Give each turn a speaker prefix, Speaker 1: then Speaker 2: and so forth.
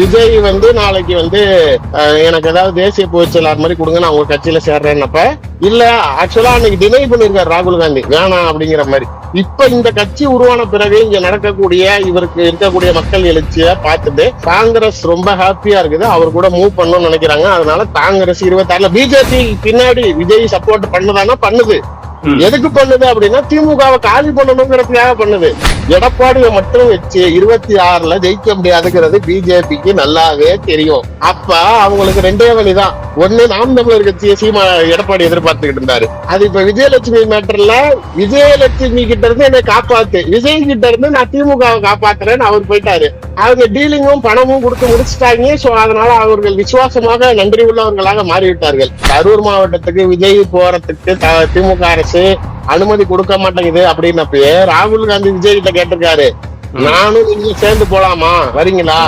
Speaker 1: விஜய் வந்து நாளைக்கு வந்து எனக்கு ஏதாவது தேசிய பொதுச் செயலாளர் மாதிரி கொடுங்க நான் உங்க கட்சியில சேர்றேன்னப்ப இல்ல ஆக்சுவலா அன்னைக்கு டினை பண்ணிருக்காரு ராகுல் காந்தி. வேணாம் அப்படிங்கிற மாதிரி. இப்ப இந்த கட்சி உருவான பிறகு இங்க நடக்கக்கூடிய இவருக்கு இருக்கக்கூடிய மக்கள் எழுச்சிய பார்த்துட்டு காங்கிரஸ் ரொம்ப ஹாப்பியா இருக்குது அவர் கூட மூவ் பண்ணணும்னு நினைக்கிறாங்க. அதனால காங்கிரஸ் இருபத்தாறுல பிஜேபி பின்னாடி விஜய் சப்போர்ட் பண்ணுதானா? பண்ணுது. எதுக்கு பண்ணுது அப்படின்னா திமுகவை காலி பண்ணணுங்கிறதுக்காக பண்ணுது. எடப்பாடியை மட்டும் வச்சு இருபத்தி ஆறுல ஜெயிக்க முடியாதுங்கிறது பிஜேபிக்கு நல்லாவே தெரியும். அப்ப அவங்களுக்கு ரெண்டே வழிதான். ஒண்ணு நாம் தமிழர் கட்சியை சீமா எடப்பாடி எதிர்பார்த்துக்கிட்டு இருந்தாரு. அது இப்ப விஜயலட்சுமி மேட்டர்ல விஜயலட்சுமி கிட்ட இருந்து என்னை காப்பாத்து. விஜய் கிட்ட இருந்து நான் திமுகவை காப்பாத்துறேன்னு அவர் போயிட்டாரு. அவங்க டீலிங்கும் பணமும் கொடுத்து முடிச்சுட்டாங்க. சோ அதனால அவர்கள் விசுவாசமாக நன்றி உள்ளவர்களாக மாறிவிட்டார்கள். கரூர் மாவட்டத்துக்கு விஜய் போறதுக்கு த- திமுக அரசு அனுமதி கொடுக்க மாட்டேங்குது அப்படின்னப்பயே ராகுல் காந்தி விஜய் கிட்ட கேட்டிருக்காரு நானும் நீங்க சேர்ந்து போலாமா? வரீங்களா.